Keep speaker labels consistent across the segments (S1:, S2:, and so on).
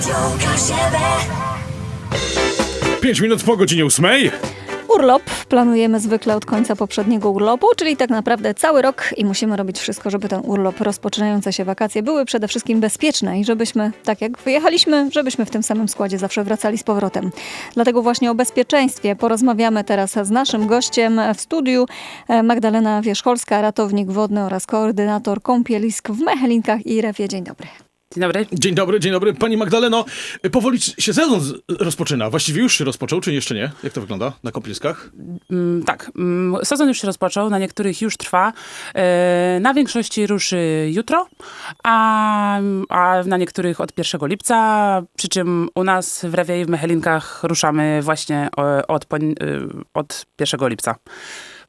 S1: Radio Kaszebę.
S2: 5 minut po godzinie 8.
S3: Urlop planujemy zwykle od końca poprzedniego urlopu, czyli tak naprawdę cały rok i musimy robić wszystko, żeby ten urlop, rozpoczynające się wakacje były przede wszystkim bezpieczne i żebyśmy, tak jak wyjechaliśmy, żebyśmy w tym samym składzie zawsze wracali z powrotem. Dlatego właśnie o bezpieczeństwie porozmawiamy teraz z naszym gościem w studiu e, Magdalena Wierzcholska, ratownik wodny oraz koordynator kąpielisk w Mechelinkach i Refie. Dzień dobry.
S4: Dzień dobry.
S2: Dzień dobry, dzień dobry. Pani Magdaleno, powoli się sezon rozpoczyna. Właściwie już się rozpoczął, czy jeszcze nie? Jak to wygląda na kąpieliskach?
S4: Mm, tak, mm, sezon już się rozpoczął, na niektórych już trwa. E, na większości ruszy jutro, a, a na niektórych od 1 lipca. Przy czym u nas w Rewie i w Mechelinkach ruszamy właśnie e, od, e, od 1 lipca.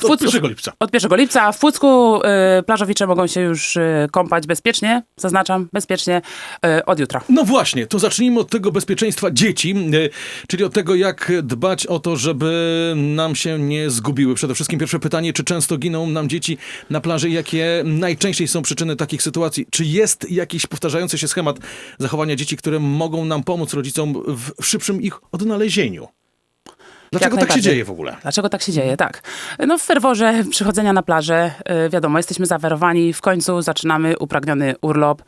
S4: W
S2: Od
S4: Pucku-
S2: 1 lipca.
S4: Od 1 lipca, a w Pucku e, plażowicze mogą się już e, kąpać bezpiecznie, zaznaczam, bezpiecznie e, od jutra.
S2: No właśnie, to zacznijmy od tego bezpieczeństwa dzieci, e, czyli od tego, jak dbać o to, żeby nam się nie zgubiły. Przede wszystkim pierwsze pytanie, czy często giną nam dzieci na plaży? Jakie najczęściej są przyczyny takich sytuacji? Czy jest jakiś powtarzający się schemat zachowania dzieci, które mogą nam pomóc rodzicom w szybszym ich odnalezieniu? Dlaczego tak się dzieje w ogóle?
S4: Dlaczego tak się dzieje? Tak. No w ferworze przychodzenia na plażę, y, wiadomo, jesteśmy zawerowani, w końcu zaczynamy upragniony urlop.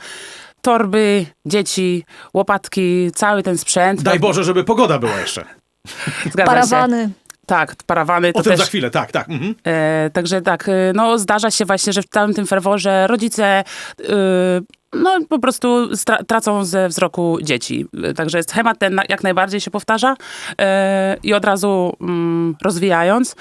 S4: Torby, dzieci, łopatki, cały ten sprzęt.
S2: Daj Boże, żeby pogoda była jeszcze.
S4: Zgadza
S3: Parawany.
S4: Tak, parawany to
S2: O tym
S4: też...
S2: za chwilę, tak, tak. Mhm.
S4: E, także tak, e, no zdarza się właśnie, że w całym tym ferworze rodzice e, no po prostu tracą ze wzroku dzieci. E, Także schemat ten jak najbardziej się powtarza i od razu mm, rozwijając.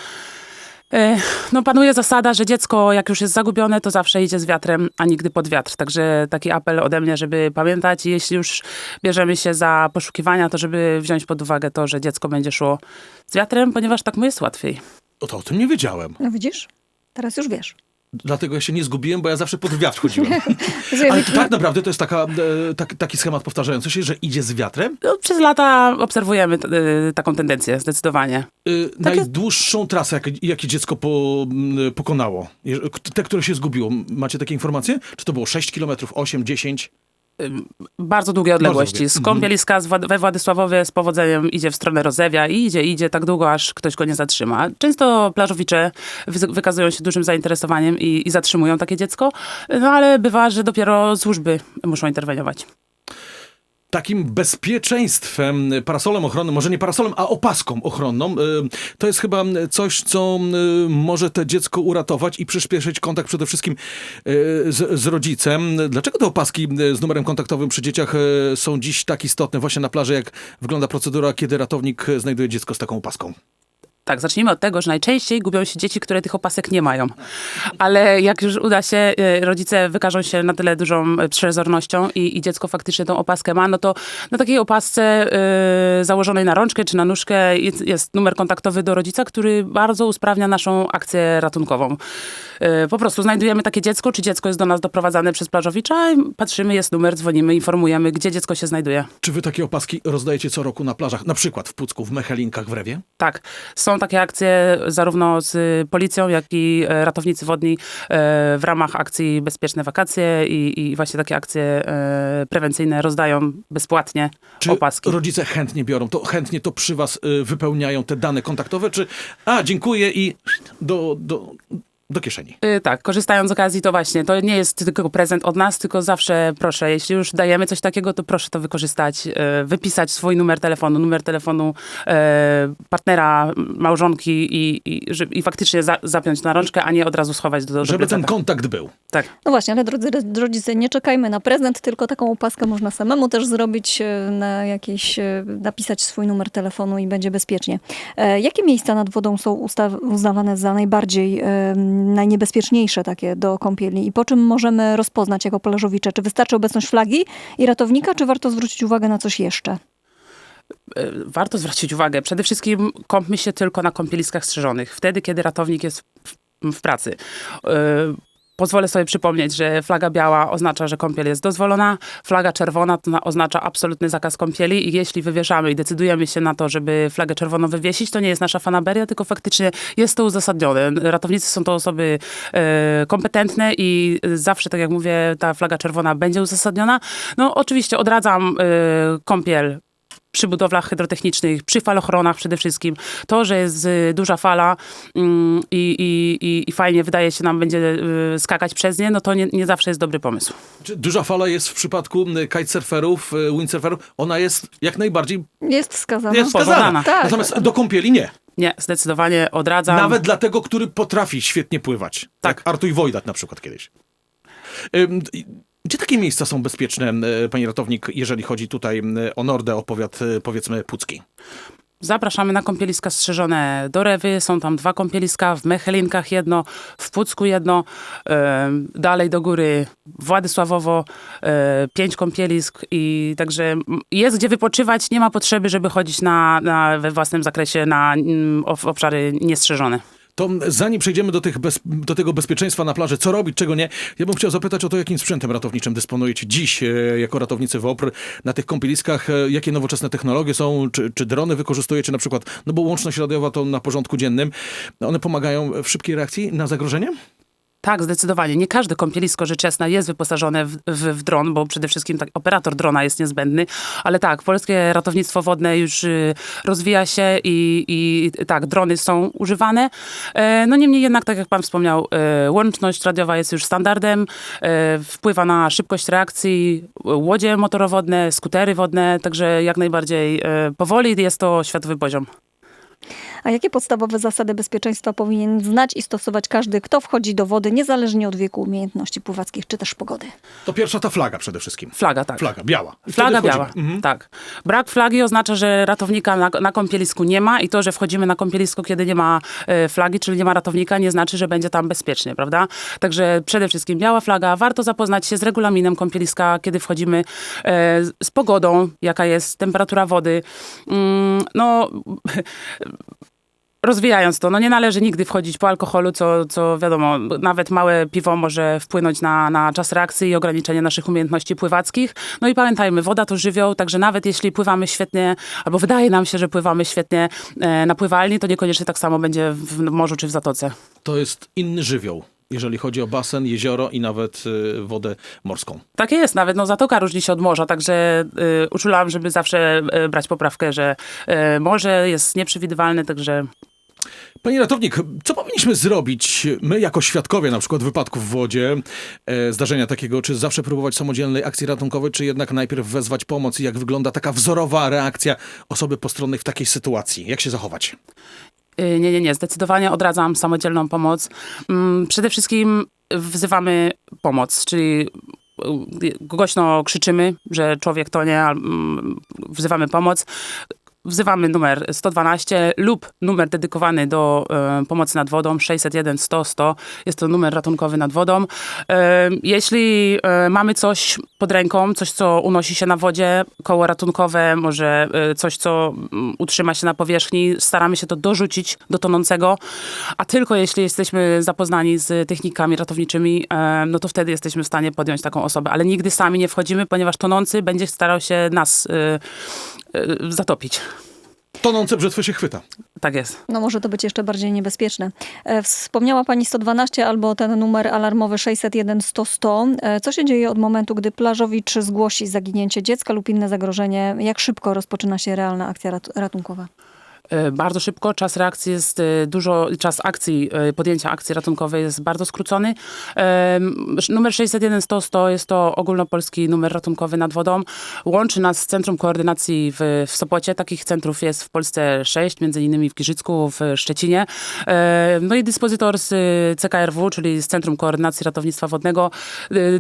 S4: No panuje zasada, że dziecko jak już jest zagubione, to zawsze idzie z wiatrem, a nigdy pod wiatr. Także taki apel ode mnie, żeby pamiętać, jeśli już bierzemy się za poszukiwania, to żeby wziąć pod uwagę to, że dziecko będzie szło z wiatrem, ponieważ tak mu jest łatwiej.
S2: O to o tym nie wiedziałem.
S3: No widzisz? Teraz już wiesz.
S2: Dlatego ja się nie zgubiłem, bo ja zawsze pod wiatr chodziłem. Ale to tak naprawdę to jest taka, e, tak, taki schemat powtarzający się, że idzie z wiatrem.
S4: No, przez lata obserwujemy t- y, taką tendencję, zdecydowanie.
S2: Y, najdłuższą trasę, jak, jakie dziecko po, pokonało, te, które się zgubiło, macie takie informacje? Czy to było 6 km, 8, 10?
S4: Bardzo długie odległości.
S2: długie.
S4: Z kąpieliska we Władysławowie z powodzeniem idzie w stronę Rozewia i idzie, idzie tak długo, aż ktoś go nie zatrzyma. Często plażowicze wy- wykazują się dużym zainteresowaniem i, i zatrzymują takie dziecko, no ale bywa, że dopiero służby muszą interweniować.
S2: Takim bezpieczeństwem, parasolem ochronnym, może nie parasolem, a opaską ochronną, y, to jest chyba coś, co y, może to dziecko uratować i przyspieszyć kontakt przede wszystkim y, z, z rodzicem. Dlaczego te opaski z numerem kontaktowym przy dzieciach są dziś tak istotne właśnie na plaży? Jak wygląda procedura, kiedy ratownik znajduje dziecko z taką opaską?
S4: Tak, zacznijmy od tego, że najczęściej gubią się dzieci, które tych opasek nie mają. Ale jak już uda się, e, rodzice wykażą się na tyle dużą e, przezornością i, i dziecko faktycznie tą opaskę ma, no to na takiej opasce e, założonej na rączkę czy na nóżkę jest, jest numer kontaktowy do rodzica, który bardzo usprawnia naszą akcję ratunkową. Po prostu znajdujemy takie dziecko, czy dziecko jest do nas doprowadzane przez plażowicza, patrzymy, jest numer, dzwonimy, informujemy, gdzie dziecko się znajduje.
S2: Czy wy takie opaski rozdajecie co roku na plażach, na przykład w Pucku, w Mechelinkach, w Rewie?
S4: Tak, są takie akcje zarówno z policją, jak i e, ratownicy wodni e, w ramach akcji Bezpieczne Wakacje i, i właśnie takie akcje e, prewencyjne rozdają bezpłatnie
S2: Czy
S4: opaski.
S2: rodzice chętnie biorą to, chętnie to przy was wypełniają te dane kontaktowe, czy a, dziękuję i do, do, do kieszeni?
S4: Y, Tak, korzystając z okazji, to właśnie, to nie jest tylko prezent od nas, tylko zawsze proszę, jeśli już dajemy coś takiego, to proszę to wykorzystać, e, wypisać swój numer telefonu, numer telefonu e, partnera, małżonki i, i, i faktycznie za, zapiąć na rączkę, a nie od razu schować do, do
S2: Żeby ten kontakt był.
S4: Tak.
S3: No właśnie, ale drodzy rodzice, nie czekajmy na prezent, tylko taką opaskę można samemu też zrobić, e, na jakieś, e, napisać swój numer telefonu i będzie bezpiecznie. E, Jakie miejsca nad wodą są usta- uznawane za najbardziej, e, najniebezpieczniejsze takie do kąpieli i po czym możemy rozpoznać jako plażowicze? Czy wystarczy obecność flagi i ratownika, czy warto zwrócić uwagę na coś jeszcze?
S4: e, warto zwrócić uwagę. Przede wszystkim kąpmy się tylko na kąpieliskach strzeżonych. Wtedy, kiedy ratownik jest w, w pracy. E, pozwolę sobie przypomnieć, że flaga biała oznacza, że kąpiel jest dozwolona, flaga czerwona to na- oznacza absolutny zakaz kąpieli i jeśli wywieszamy i decydujemy się na to, żeby flagę czerwoną wywiesić, to nie jest nasza fanaberia, tylko faktycznie jest to uzasadnione. Ratownicy są to osoby e, kompetentne i zawsze, tak jak mówię, ta flaga czerwona będzie uzasadniona. No oczywiście odradzam e, kąpiel przy budowlach hydrotechnicznych, przy falochronach przede wszystkim. To, że jest y, duża fala mm, i, i, i, i fajnie wydaje się nam będzie y, skakać przez nie, no to nie, nie zawsze jest dobry pomysł.
S2: Duża fala jest w przypadku y, kitesurferów, windsurferów. Ona jest jak najbardziej
S3: Jest wskazana.
S2: jest wskazana.
S3: Tak.
S2: Natomiast do kąpieli nie.
S4: Nie, zdecydowanie odradzam.
S2: Nawet dla tego, który potrafi świetnie pływać.
S4: Tak.
S2: Jak Artuj Wojdat na przykład kiedyś. Gdzie takie miejsca są bezpieczne, y, pani ratownik, jeżeli chodzi tutaj o Nordę, o powiat, y, powiedzmy, pucki?
S4: Zapraszamy na kąpieliska strzeżone do Rewy. Są tam dwa kąpieliska, w Mechelinkach jedno, w Pucku jedno. em, dalej do góry Władysławowo e, pięć kąpielisk i także jest gdzie wypoczywać. Nie ma potrzeby, żeby chodzić na, na, we własnym zakresie na ob- obszary niestrzeżone.
S2: To zanim przejdziemy do, tych bez, do tego bezpieczeństwa na plaży, co robić, czego nie, ja bym chciał zapytać o to, jakim sprzętem ratowniczym dysponujecie dziś e, jako ratownicy WOPR na tych kąpieliskach, e, jakie nowoczesne technologie są, czy, czy drony wykorzystujecie na przykład, no bo łączność radiowa to na porządku dziennym, one pomagają w szybkiej reakcji na zagrożenie?
S4: Tak, zdecydowanie. Nie każde kąpielisko rzecz jasna jest wyposażone w, w, w dron, bo przede wszystkim tak, operator drona jest niezbędny. Ale tak, polskie ratownictwo wodne już y, rozwija się i, i tak, drony są używane. E, no niemniej jednak, tak jak pan wspomniał, e, łączność radiowa jest już standardem. E, wpływa na szybkość reakcji łodzie motorowodne, skutery wodne, także jak najbardziej e, powoli jest to światowy poziom.
S3: A jakie podstawowe zasady bezpieczeństwa powinien znać i stosować każdy, kto wchodzi do wody, niezależnie od wieku, umiejętności pływackich czy też pogody?
S2: To pierwsza ta flaga przede wszystkim.
S4: Flaga, tak.
S2: Flaga, biała. I
S4: Flaga biała.
S2: Mhm.
S4: tak. Brak flagi oznacza, że ratownika na, na kąpielisku nie ma i to, że wchodzimy na kąpielisko, kiedy nie ma e, flagi, czyli nie ma ratownika, nie znaczy, że będzie tam bezpiecznie, prawda? Także przede wszystkim biała flaga. Warto zapoznać się z regulaminem kąpieliska, kiedy wchodzimy, e, z- z pogodą, jaka jest temperatura wody. Mm, no... Rozwijając to, no nie należy nigdy wchodzić po alkoholu, co, co wiadomo, nawet małe piwo może wpłynąć na, na czas reakcji i ograniczenie naszych umiejętności pływackich. No i pamiętajmy, woda to żywioł, także nawet jeśli pływamy świetnie, albo wydaje nam się, że pływamy świetnie e, na pływalni, to niekoniecznie tak samo będzie w morzu czy w zatoce.
S2: To jest inny żywioł, jeżeli chodzi o basen, jezioro i nawet y, wodę morską.
S4: Tak jest, nawet no, zatoka różni się od morza, także y, uczulam, żeby zawsze y, brać poprawkę, że y, morze jest nieprzewidywalne, także
S2: Panie ratownik, co powinniśmy zrobić my jako świadkowie na przykład wypadków w wodzie, e, zdarzenia takiego, czy zawsze próbować samodzielnej akcji ratunkowej, czy jednak najpierw wezwać pomoc i jak wygląda taka wzorowa reakcja osoby postronnej w takiej sytuacji? Jak się zachować?
S4: Y, Nie, nie, nie. Zdecydowanie odradzam samodzielną pomoc. Mm, Przede wszystkim wzywamy pomoc, czyli y, głośno krzyczymy, że człowiek tonie, al- mm, wzywamy pomoc. Wzywamy numer 112 lub numer dedykowany do e, pomocy nad wodą 601 100 100. Jest to numer ratunkowy nad wodą. E, jeśli e, mamy coś pod ręką, coś co unosi się na wodzie, koło ratunkowe, może coś co mm, utrzyma się na powierzchni, staramy się to dorzucić do tonącego, a tylko jeśli jesteśmy zapoznani z technikami ratowniczymi, no to wtedy jesteśmy w stanie podjąć taką osobę, ale nigdy sami nie wchodzimy, ponieważ tonący będzie starał się nas zatopić.
S2: Tonące brzytwy się chwyta.
S4: Tak jest.
S3: No może to być jeszcze bardziej niebezpieczne. E, Wspomniała Pani 112 albo ten numer alarmowy 601 100 100. E, Co się dzieje od momentu, gdy plażowicz zgłosi zaginięcie dziecka lub inne zagrożenie? Jak szybko rozpoczyna się realna akcja rat- ratunkowa?
S4: E, Bardzo szybko, czas reakcji jest e, dużo, czas akcji, e, podjęcia akcji ratunkowej jest bardzo skrócony. Numer 601 100 100 jest to ogólnopolski numer ratunkowy nad wodą. Łączy nas z Centrum Koordynacji w, w Sopocie. Takich centrów jest w Polsce sześć, między innymi w Giżycku, w Szczecinie. No i dyspozytor z CKRW, czyli z Centrum Koordynacji Ratownictwa Wodnego,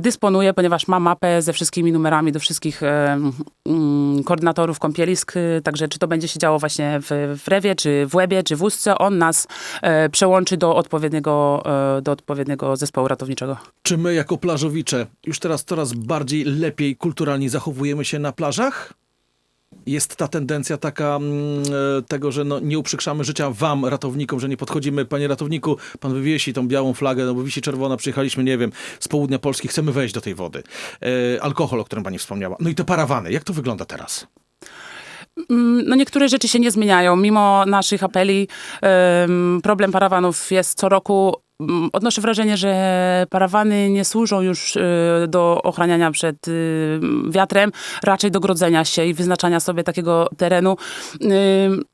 S4: dysponuje, ponieważ ma mapę ze wszystkimi numerami do wszystkich mm, koordynatorów kąpielisk, także czy to będzie się działo właśnie w, w Rewie, czy w Łebie, czy w Ustce, on nas e, przełączy do odpowiedniego, e, do odpowiedniego zespołu ratowniczego.
S2: Czy my jako plażowicze już teraz coraz bardziej lepiej kulturalnie zachowujemy się na plażach? jest ta tendencja taka mm, e, tego, że no, nie uprzykrzamy życia wam, ratownikom, że nie podchodzimy, panie ratowniku, pan wywiesi tą białą flagę, no bo wisi czerwona, przyjechaliśmy, nie wiem, z południa Polski, chcemy wejść do tej wody. E, alkohol, o którym pani wspomniała. No i te parawany, jak to wygląda teraz?
S4: Mm, No niektóre rzeczy się nie zmieniają. Mimo naszych apeli em, problem parawanów jest co roku. Mm, Odnoszę wrażenie, że parawany nie służą już e, do ochraniania przed y, wiatrem, raczej do grodzenia się i wyznaczania sobie takiego terenu. Ym,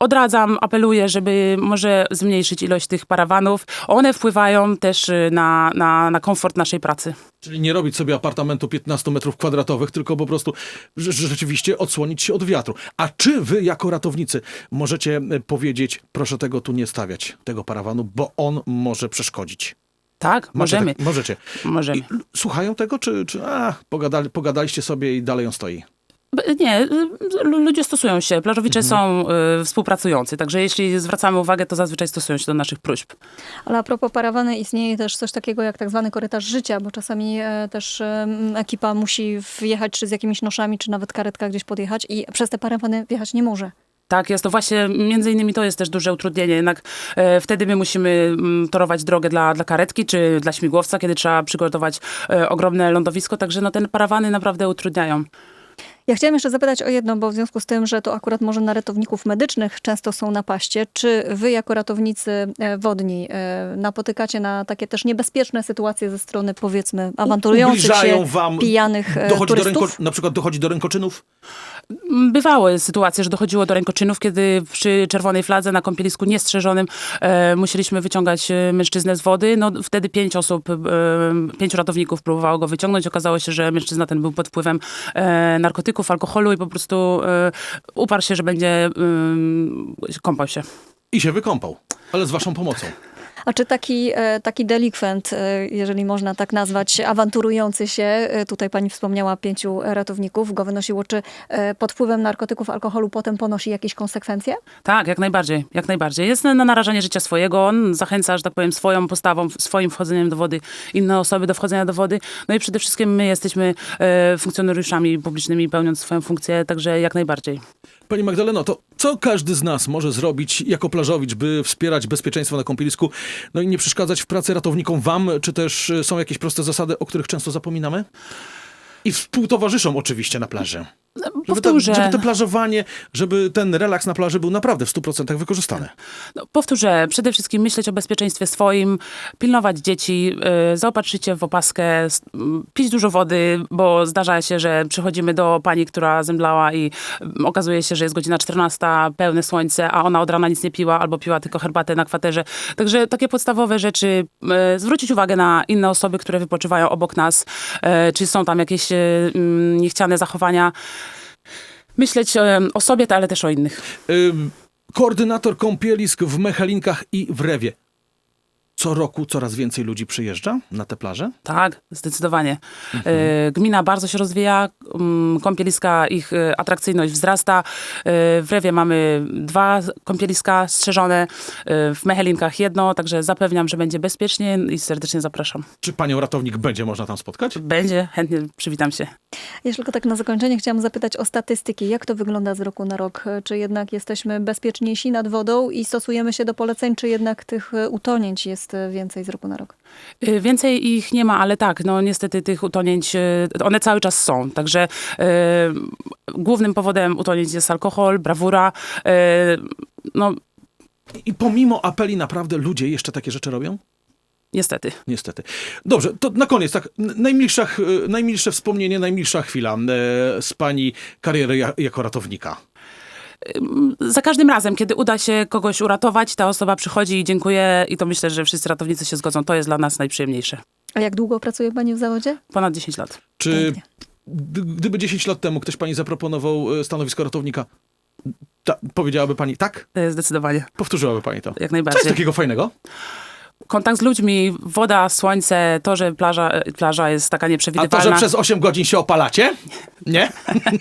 S4: Odradzam, apeluję, żeby może zmniejszyć ilość tych parawanów. One wpływają też y, na, na, na komfort naszej pracy.
S2: Czyli nie robić sobie apartamentu 15 metrów kwadratowych, tylko po prostu rzeczywiście odsłonić się od wiatru. A czy wy jako ratownicy możecie e, powiedzieć, proszę tego tu nie stawiać, tego parawanu, bo on może przeszkodzić?
S4: Tak,
S2: Macie
S4: możemy.
S2: Tak, możecie.
S4: możemy.
S2: I słuchają tego, czy, czy a, pogadali, pogadaliście sobie i dalej on stoi?
S4: Nie, y, ludzie stosują się. Plażowicze są y, współpracujący, także jeśli zwracamy uwagę, to zazwyczaj stosują się do naszych próśb.
S3: Ale a propos parawany, istnieje też coś takiego jak tak zwany korytarz życia, bo czasami e, też e, ekipa musi wjechać czy z jakimiś noszami, czy nawet karetka gdzieś podjechać i przez te parawany wjechać nie może.
S4: Tak, jest to właśnie, między innymi to jest też duże utrudnienie, jednak e, wtedy my musimy mm, torować drogę dla, dla karetki czy dla śmigłowca, kiedy trzeba przygotować e, ogromne lądowisko, także no, te parawany naprawdę utrudniają.
S3: Ja chciałam jeszcze zapytać o jedno, bo w związku z tym, że to akurat może na ratowników medycznych często są na paście, czy wy jako ratownicy e, wodni e, napotykacie na takie też niebezpieczne sytuacje ze strony powiedzmy awanturujących
S2: Ubliżają
S3: się
S2: wam,
S3: pijanych e,
S2: dochodzi do
S3: turystów?
S2: ręko, na przykład dochodzi do rękoczynów?
S4: Bywały sytuacje, że dochodziło do rękoczynów, kiedy przy czerwonej fladze na kąpielisku niestrzeżonym e, musieliśmy wyciągać mężczyznę z wody. No, wtedy pięć osób, e, pięciu ratowników próbowało go wyciągnąć. Okazało się, że mężczyzna ten był pod wpływem e, narkotyków, alkoholu i po prostu e, uparł się, że będzie kąpał się.
S2: I się wykąpał, ale z waszą pomocą.
S3: A czy taki, e, taki delikwent, e, jeżeli można tak nazwać, awanturujący się, e, tutaj pani wspomniała pięciu ratowników, go wynosiło, czy pod wpływem narkotyków, alkoholu potem ponosi jakieś konsekwencje?
S4: Tak, jak najbardziej, jak najbardziej. Jest na narażenie życia swojego, on zachęca, że tak powiem, swoją postawą, swoim wchodzeniem do wody, inne osoby do wchodzenia do wody. No i przede wszystkim my jesteśmy funkcjonariuszami publicznymi, pełniąc swoją funkcję, także jak najbardziej.
S2: Pani Magdaleno, to co każdy z nas może zrobić jako plażowicz, by wspierać bezpieczeństwo na kąpielisku, no i nie przeszkadzać w pracy ratownikom wam, czy też y, są jakieś proste zasady, o których często zapominamy? I współtowarzyszom oczywiście na plaży. Żeby, to,
S4: Powtórzę.
S2: żeby to plażowanie, żeby ten relaks na plaży był naprawdę w 100% wykorzystany.
S4: No, powtórzę, przede wszystkim myśleć o bezpieczeństwie swoim, pilnować dzieci, y, zaopatrzyć się w opaskę, s- m, pić dużo wody, bo zdarza się, że przychodzimy do pani, która zemdlała i y, okazuje się, że jest godzina 14, pełne słońce, a ona od rana nic nie piła albo piła tylko herbatę na kwaterze. Także takie podstawowe rzeczy, y, zwrócić uwagę na inne osoby, które wypoczywają obok nas, y, czy są tam jakieś y, mm, niechciane zachowania. Myśleć y, o sobie, ale też o innych.
S2: Koordynator kąpielisk w Mechelinkach i w Rewie. Co roku coraz więcej ludzi przyjeżdża na te plaże?
S4: Tak, zdecydowanie. E, Gmina bardzo się rozwija, mm, kąpieliska, ich e, atrakcyjność wzrasta. E, W Rewie mamy dwa kąpieliska strzeżone, w Mechelinkach jedno, także zapewniam, że będzie bezpiecznie i serdecznie zapraszam.
S2: Czy panią ratownik będzie można tam spotkać?
S4: Będzie, chętnie przywitam się.
S3: Jeszcze tylko tak na zakończenie chciałam zapytać o statystyki. Jak to wygląda z roku na rok? Czy jednak jesteśmy bezpieczniejsi nad wodą i stosujemy się do poleceń, czy jednak tych utonięć jest więcej z roku na rok?
S4: E, Więcej ich nie ma, ale tak, no niestety tych utonięć, e, one cały czas są. Także e, głównym powodem utonięć jest alkohol, brawura. E, no
S2: I pomimo apeli naprawdę ludzie jeszcze takie rzeczy robią?
S4: niestety.
S2: Niestety. Dobrze, to na koniec, tak, najmilsza, y, najmilsze wspomnienie, najmilsza chwila z pani kariery ja, jako ratownika.
S4: Za każdym razem, kiedy uda się kogoś uratować, ta osoba przychodzi i dziękuję i to myślę, że wszyscy ratownicy się zgodzą. To jest dla nas najprzyjemniejsze.
S3: A jak długo pracuje pani w zawodzie?
S4: Ponad 10 lat.
S2: Czy
S3: Pięknie.
S2: gdyby 10 lat temu ktoś pani zaproponował e, stanowisko ratownika, ta, powiedziałaby pani tak?
S4: E, Zdecydowanie,
S2: Powtórzyłaby pani to.
S4: jak
S2: Co jest
S4: najbardziej.
S2: takiego fajnego?
S4: Kontakt z ludźmi, woda, słońce, to, że plaża, e, plaża jest taka
S2: A
S4: nieprzewidywalna.
S2: to, że przez 8 godzin się opalacie? Nie?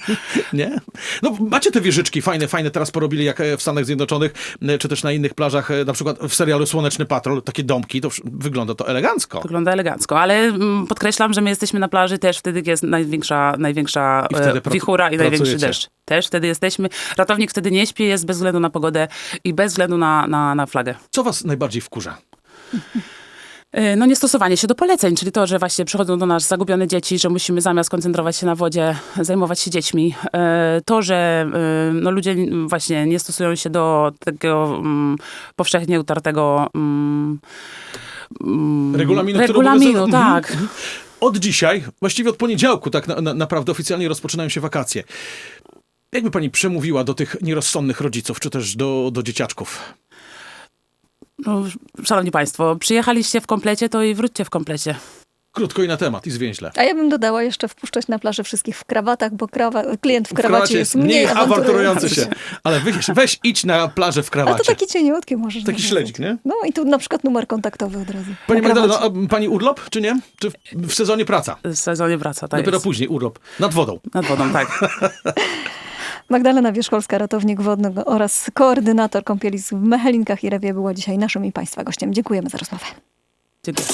S2: Nie? No macie te wieżyczki fajne, fajne teraz porobili jak e, w Stanach Zjednoczonych, czy też na innych plażach, e, na przykład w serialu Słoneczny Patrol, takie domki, to wygląda to elegancko.
S4: Wygląda elegancko, ale podkreślam, że my jesteśmy na plaży też wtedy, kiedy jest największa, największa
S2: I
S4: wichura i największy deszcz. też wtedy jesteśmy. Ratownik wtedy nie śpi, jest bez względu na pogodę i bez względu na, na, na flagę.
S2: Co was najbardziej wkurza?
S4: Y, No niestosowanie się do poleceń, czyli to, że właśnie przychodzą do nas zagubione dzieci, że musimy zamiast koncentrować się na wodzie, zajmować się dziećmi. Y, To, że y, no, ludzie właśnie nie stosują się do tego mm, powszechnie utartego mm,
S2: Regulaminu,
S4: regulaminu
S2: obowiązuje-
S4: tak.
S2: Mhm. Od dzisiaj, właściwie od poniedziałku, tak na, na, naprawdę oficjalnie rozpoczynają się wakacje. Jakby pani przemówiła do tych nierozsądnych rodziców, czy też do, do dzieciaczków?
S4: No, szanowni państwo, przyjechaliście w komplecie, to i wróćcie w komplecie.
S2: Krótko i na temat, i zwięźle.
S3: A ja bym dodała jeszcze wpuszczać na plażę wszystkich w krawatach, bo krawa, klient w
S2: W
S3: krawacie jest mniej
S2: awanturujący się. Ale weź, weź idź na plażę w
S3: A
S2: krawacie.
S3: to taki cieniutki możesz
S2: Taki
S3: nawiązać.
S2: śledzik, nie?
S3: No i tu na przykład numer kontaktowy od razu.
S2: Pani
S3: Na
S2: Magdaleno,
S3: krawacie.
S2: a pani urlop, czy nie? Czy w, w sezonie praca?
S4: W sezonie wraca, tak
S2: Dopiero
S4: jest.
S2: później urlop. Nad wodą.
S4: Nad wodą, tak.
S3: Magdalena Wierzcholska, ratownik wodny oraz koordynator kąpielisk w Mechelinkach i Rewie była dzisiaj naszym i Państwa gościem. Dziękujemy za rozmowę.
S4: Dziękuję.